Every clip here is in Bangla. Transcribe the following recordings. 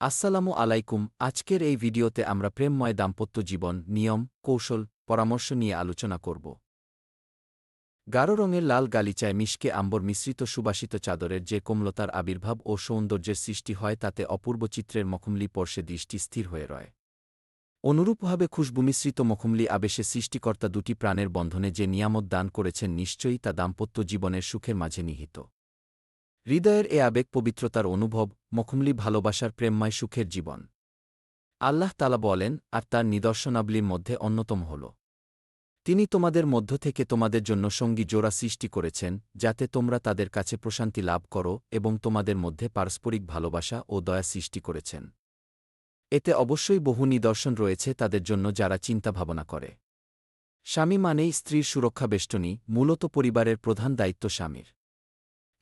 আসসালামু আলাইকুম, আজকের এই ভিডিওতে আমরা প্রেমময় দাম্পত্য জীবন, নিয়ম, কৌশল, পরামর্শ নিয়ে আলোচনা করব। গাঢ় রঙের লাল গালিচায় মিশকে আম্বর মিশ্রিত সুবাসিত চাদরের যে কোমলতার আবির্ভাব ও সৌন্দর্যের সৃষ্টি হয় তাতে অপূর্ব চিত্রের মখমলি পর্ষে দৃষ্টি স্থির হয়ে রয়। অনুরূপভাবে খুশবুমিশ্রিত মখমলি আবেশে সৃষ্টিকর্তা দুটি প্রাণের বন্ধনে যে নিয়ামত দান করেছেন নিশ্চয়ই তা দাম্পত্য জীবনের সুখের মাঝে নিহিত। হৃদয়ের এ আবেগ পবিত্রতার অনুভব, মখমলি ভালোবাসার প্রেমময় সুখের জীবন। আল্লাহ তালা বলেন, আর তার নিদর্শনাবলীর মধ্যে অন্যতম হল। তিনি তোমাদের মধ্য থেকে তোমাদের জন্য সঙ্গী জোড়া সৃষ্টি করেছেন, যাতে তোমরা তাদের কাছে প্রশান্তি লাভ করো এবং তোমাদের মধ্যে পারস্পরিক ভালোবাসা ও দয়া সৃষ্টি করেছেন। এতে অবশ্যই বহু নিদর্শন রয়েছে তাদের জন্য যারা চিন্তা ভাবনা করে। স্বামী মানেই স্ত্রীর সুরক্ষা বেষ্টনী, মূলত পরিবারের প্রধান দায়িত্ব স্বামীর।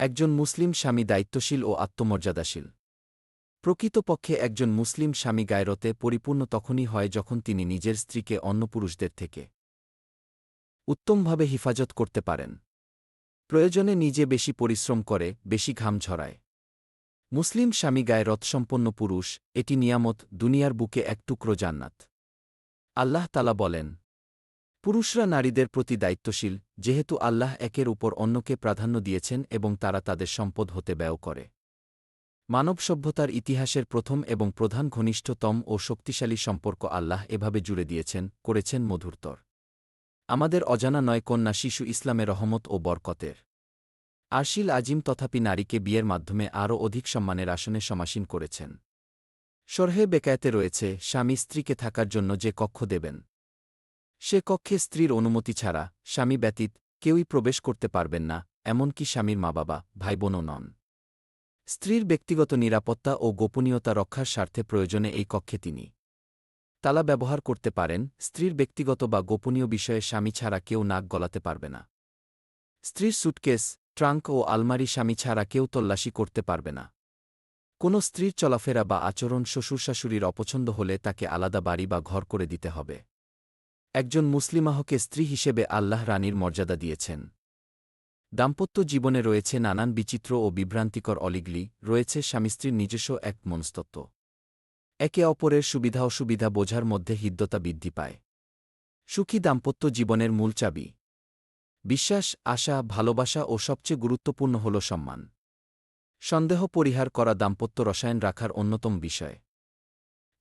একজন মুসলিম স্বামী দায়িত্বশীল ও আত্মমর্যাদাশীল। প্রকৃতপক্ষে একজন মুসলিম স্বামী গায়রতে পরিপূর্ণ তখনই হয় যখন তিনি নিজের স্ত্রীকে অন্য পুরুষদের থেকে উত্তমভাবে হিফাজত করতে পারেন। প্রয়োজনে নিজে বেশি পরিশ্রম করে, বেশি ঘাম ঝরায়। মুসলিম স্বামী গায়ে রথসম্পন্ন পুরুষ, এটি নিয়ামত, দুনিয়ার বুকে এক টুকরো জান্নাত। আল্লাহ তালা বলেন পুরুষরা নারীদের প্রতি দায়িত্বশীল, যেহেতু আল্লাহ একের উপর অন্যকে প্রাধান্য দিয়েছেন এবং তারা তাদের সম্পদ হতে ব্যয় করে। মানব সভ্যতার ইতিহাসের প্রথম এবং প্রধান ঘনিষ্ঠতম ও শক্তিশালী সম্পর্ক আল্লাহ এভাবে জুড়ে দিয়েছেন, করেছেন মধুরতর। আমাদের অজানা নয় কন্যা শিশু ইসলামে রহমত ও বরকতের। আরশিল আজিম তথাপি নারীকে বিয়ের মাধ্যমে আরও অধিক সম্মানের আসনে সমাসীন করেছেন। সরহে বেকায়তে রয়েছে, স্বামী স্ত্রীকে থাকার জন্য যে কক্ষ দেবেন। সে কক্ষে স্ত্রীর অনুমতি ছাড়া স্বামী ব্যতীত কেউই প্রবেশ করতে পারবেন না, এমনকি স্বামীর মা বাবা ভাইবোনও নন। স্ত্রীর ব্যক্তিগত নিরাপত্তা ও গোপনীয়তা রক্ষার স্বার্থে প্রয়োজনে এই কক্ষে তিনি তালা ব্যবহার করতে পারেন, স্ত্রীর ব্যক্তিগত বা গোপনীয় বিষয়ে স্বামী ছাড়া কেউ নাক গলাতে পারবে না। স্ত্রীর সুটকেস, ট্রাঙ্ক ও আলমারি স্বামী ছাড়া কেউ তল্লাশি করতে পারবে না। কোনো স্ত্রীর চলাফেরা বা আচরণ শ্বশুর শাশুড়ির অপছন্দ হলে তাকে আলাদা বাড়ি বা ঘর করে দিতে হবে। একজন মুসলিমাহকে স্ত্রী হিসেবে আল্লাহ রানীর মর্যাদা দিয়েছেন। দাম্পত্য জীবনে রয়েছে নানান বিচিত্র ও বিভ্রান্তিকর অলিগলি, রয়েছে স্বামীস্ত্রীর নিজস্ব এক মনস্তত্ব একে অপরের সুবিধা অসুবিধা বোঝার মধ্যে হৃদ্যতা বৃদ্ধি পায়। সুখী দাম্পত্য জীবনের মূল চাবি। বিশ্বাস, আশা, ভালোবাসা ও সবচেয়ে গুরুত্বপূর্ণ হল সম্মান। সন্দেহ পরিহার করা দাম্পত্য রসায়ন রাখার অন্যতম বিষয়।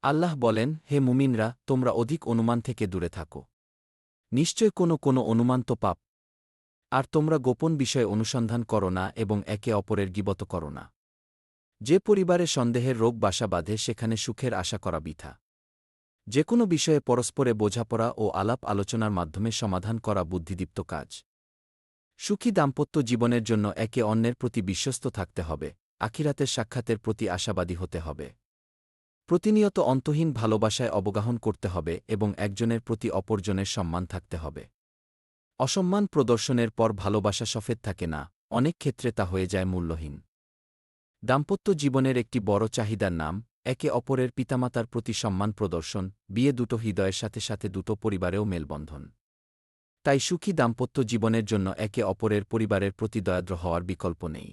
আল্লাহ বলেন, হে মুমিনরা, তোমরা অধিক অনুমান থেকে দূরে থাকো। নিশ্চয় কোনো কোনো অনুমান তো পাপ। আর তোমরা গোপন বিষয় অনুসন্ধান করো না এবং একে অপরের গিবত করো না। যে পরিবারে সন্দেহের রোগ বাসা বাঁধে, সেখানে সুখের আশা করা বিথা। যে কোনো বিষয়ে পরস্পরে বোঝাপড়া ও আলাপ আলোচনার মাধ্যমে সমাধান করা বুদ্ধিদীপ্ত কাজ। সুখী দাম্পত্য জীবনের জন্য একে অন্যের প্রতি বিশ্বস্ত থাকতে হবে, আখিরাতের সাক্ষাতের প্রতি আশাবাদী হতে হবে। প্রতিনিয়ত অন্তহীন ভালোবাসায় অবগাহন করতে হবে এবং একজনের প্রতি অপরজনের সম্মান থাকতে হবে। অসম্মান প্রদর্শনের পর ভালোবাসা সফেদ থাকে না, অনেক ক্ষেত্রে তা হয়ে যায় মূল্যহীন। দাম্পত্য জীবনের একটি বড় চাহিদার নাম, একে অপরের পিতামাতার প্রতি সম্মান প্রদর্শন, বিয়ে দুটো হৃদয়ের সাথে সাথে দুটো পরিবারেও মেলবন্ধন। তাই সুখী দাম্পত্য জীবনের জন্য একে অপরের পরিবারের প্রতি দয়াদ্র হওয়ার বিকল্প নেই।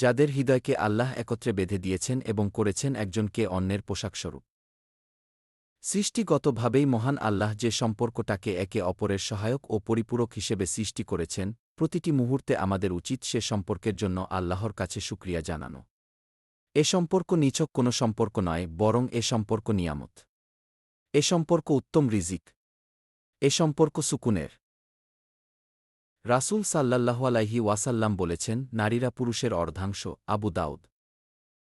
যাদের হৃদয়কে আল্লাহ একত্রে বেঁধে দিয়েছেন এবং করেছেন একজনকে অন্যের পোশাকস্বরূপ। সৃষ্টিগতভাবেই মহান আল্লাহ যে সম্পর্কটাকে একে অপরের সহায়ক ও পরিপূরক হিসেবে সৃষ্টি করেছেন, প্রতিটি মুহূর্তে আমাদের উচিত সে সম্পর্কের জন্য আল্লাহর কাছে সুক্রিয়া জানানো। এ সম্পর্ক নিছক কোনো সম্পর্ক নয়, বরং এ সম্পর্ক নিয়ামত। এ সম্পর্ক উত্তম রিজিক। এ সম্পর্ক সুকুনের। রাসুল সাল্লাল্লাহু আলাইহি ওয়াসাল্লাম বলেছেন, নারীরা পুরুষের অর্ধাংশ, আবু দাউদ।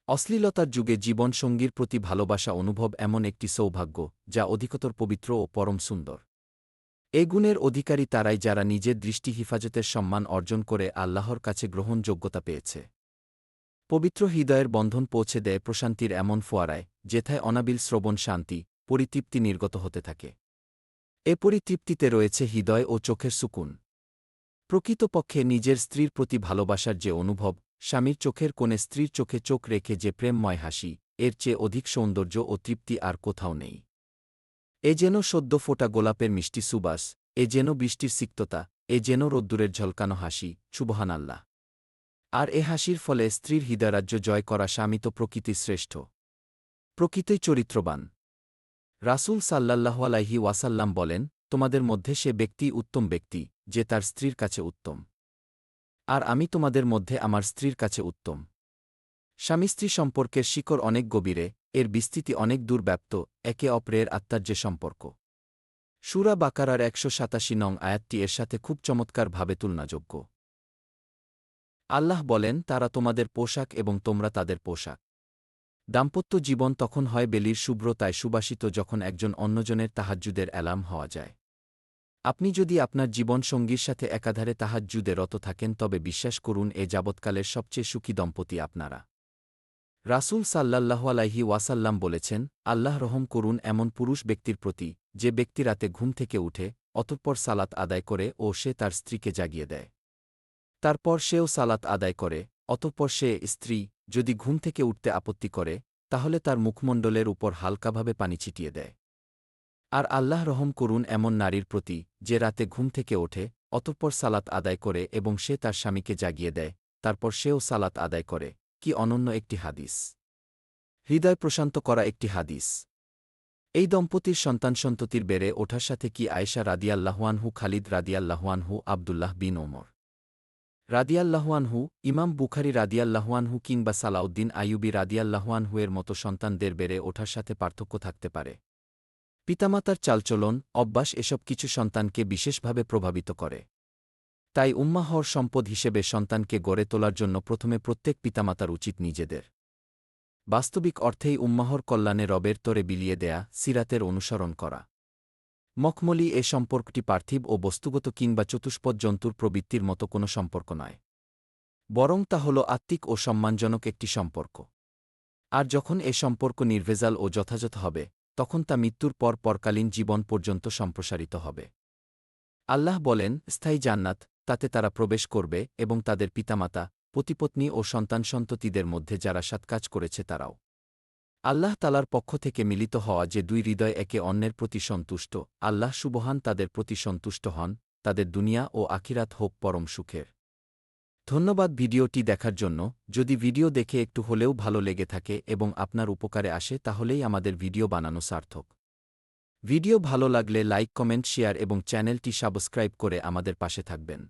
অশ্লীলতার যুগে জীবনসঙ্গীর প্রতি ভালোবাসা অনুভব এমন একটি সৌভাগ্য, যা অধিকতর পবিত্র ও পরম সুন্দর। এ গুণের অধিকারী তারাই যারা নিজের দৃষ্টি হিফাজতের সম্মান অর্জন করে আল্লাহর কাছে গ্রহণযোগ্যতা পেয়েছে। পবিত্র হৃদয়ের বন্ধন পৌঁছে দেয় প্রশান্তির এমন ফোয়ারায়, যেথায় অনাবিল শ্রবণ শান্তি, পরিতৃপ্তি নির্গত হতে থাকে। এ পরিতৃপ্তিতে রয়েছে হৃদয় ও চোখের সুকুন। প্রকৃতপক্ষে নিজের স্ত্রীর প্রতি ভালোবাসার যে অনুভব, স্বামীর চোখের কোণে স্ত্রীর চোখে চোখ রেখে যে প্রেমময় হাসি, এর চেয়ে অধিক সৌন্দর্য ও তৃপ্তি আর কোথাও নেই। এ যেন সদ্য ফোটা গোলাপের মিষ্টি সুবাস, এ যেন বৃষ্টির সিক্ততা, এ যেন রোদ্দুরের ঝলকানো হাসি আল্লাহ আর এ হাসির ফলে স্ত্রীর হৃদয়রাজ্য জয় করা স্বামী তো প্রকৃতি শ্রেষ্ঠ। প্রকৃতই চরিত্রবান। রাসূল সাল্লাল্লাহু আলাইহি ওয়াসাল্লাম বলেন তোমাদের মধ্যে সে ব্যক্তি উত্তম ব্যক্তি, যে তার স্ত্রীর কাছে উত্তম। আর আমি তোমাদের মধ্যে আমার স্ত্রীর কাছে উত্তম। স্বামী স্ত্রী সম্পর্কের শিকড় অনেক গভীরে, এর বিস্তৃতি অনেক দূর ব্যাপ্ত, একে অপরের আত্মার যে সম্পর্ক। সুরা বাকারার একশো সাতাশি নং আয়াতটি এর সাথে খুব চমৎকারভাবে তুলনাযোগ্য। আল্লাহ বলেন, তারা তোমাদের পোশাক এবং তোমরা তাদের পোশাক। দাম্পত্য জীবন তখন হয় বেলির শুভ্রতায় সুবাসিত যখন একজন অন্যজনের তাহাজ্জুদের অ্যালার্ম হওয়া যায়। আপনি যদি আপনার জীবনসঙ্গীর সাথে একাধারে তাহাজ্জুদে রত থাকেন, তবে বিশ্বাস করুন, এ যাবৎকালের সবচেয়ে সুখী দম্পতি আপনারা। রাসূল সাল্লাল্লাহু আলাইহি ওয়াসাল্লাম বলেছেন, আল্লাহ রহম করুন এমন পুরুষ ব্যক্তির প্রতি, যে ব্যক্তি রাতে ঘুম থেকে উঠে, অতঃপর সালাত আদায় করে ও সে তার স্ত্রীকে জাগিয়ে দেয়। তারপর সেও সালাত আদায় করে, অতঃপর সে স্ত্রী যদি ঘুম থেকে উঠতে আপত্তি করে, তাহলে তার মুখমণ্ডলের উপর হালকাভাবে পানি ছিটিয়ে দেয়। আর আল্লাহ রহম করুন এমন নারীর প্রতি, যে রাতে ঘুম থেকে ওঠে, অতঃপর সালাত আদায় করে এবং সে তার স্বামীকে জাগিয়ে দেয়, তারপর সেও সালাত আদায় করে। কি অনন্য একটি হাদিস। হৃদয় প্রশান্ত করা একটি হাদিস। এই দম্পতির সন্তান সন্ততির বেড়ে ওঠার সাথে কি আয়েশা রাদিয়াল্লাহুয়ানহু খালিদ রাদিয়াল্লাহুয়ানহু আবদুল্লাহ বিন ওমর? রাদিয়াল্লাহুয়ানহু ইমাম বুখারি রাদিয়াল্লাহুয়ানহু কিংবা সালাউদ্দিন আইয়ুবি রাদিয়াল্লাহুয়ানহু এর মতো সন্তানদের বেড়ে ওঠার সাথে পার্থক্য থাকতে পারে। পিতামাতার চালচলন, অভ্যাস এসব কিছু সন্তানকে বিশেষভাবে প্রভাবিত করে। তাই উম্মাহর সম্পদ হিসেবে সন্তানকে গড়ে তোলার জন্য প্রথমে প্রত্যেক পিতামাতার উচিত নিজেদের। বাস্তবিক অর্থেই উম্মাহর কল্যাণে রবের তরে বিলিয়ে দেয়া, সিরাতের অনুসরণ করা। মখমলি এ সম্পর্কটি পার্থিব ও বস্তুগত কিংবা চতুষ্পদ জন্তুর প্রবৃত্তির মতো কোনো সম্পর্ক নয়। বরং তা হল আত্মিক ও সম্মানজনক একটি সম্পর্ক। আর যখন এ সম্পর্ক নির্ভেজাল ও যথাযথ হবে তখন তা মৃত্যুর পর পরকালীন জীবন পর্যন্ত সম্প্রসারিত হবে। আল্লাহ বলেন, স্থায়ী জান্নাত, তাতে তারা প্রবেশ করবে এবং তাদের পিতামাতা, পতিপত্নী ও সন্তান সন্ততিদের মধ্যে যারা সৎকাজ করেছে তারাও। আল্লাহ তালার পক্ষ থেকে মিলিত হওয়া যে দুই হৃদয় একে অন্যের প্রতি সন্তুষ্ট, আল্লাহ সুবহান তাদের প্রতি সন্তুষ্ট হন, তাদের দুনিয়া ও আখিরাত হোক পরম সুখের। ধন্যবাদ ভিডিওটি দেখার জন্য। যদি ভিডিও দেখে একটু হলেও ভালো লেগে থাকে এবং আপনার উপকারে আসে, তাহলেই আমাদের ভিডিও বানানো সার্থক। ভিডিও ভালো লাগলে লাইক, কমেন্ট, শেয়ার এবং চ্যানেলটি সাবস্ক্রাইব করে আমাদের পাশে থাকবেন।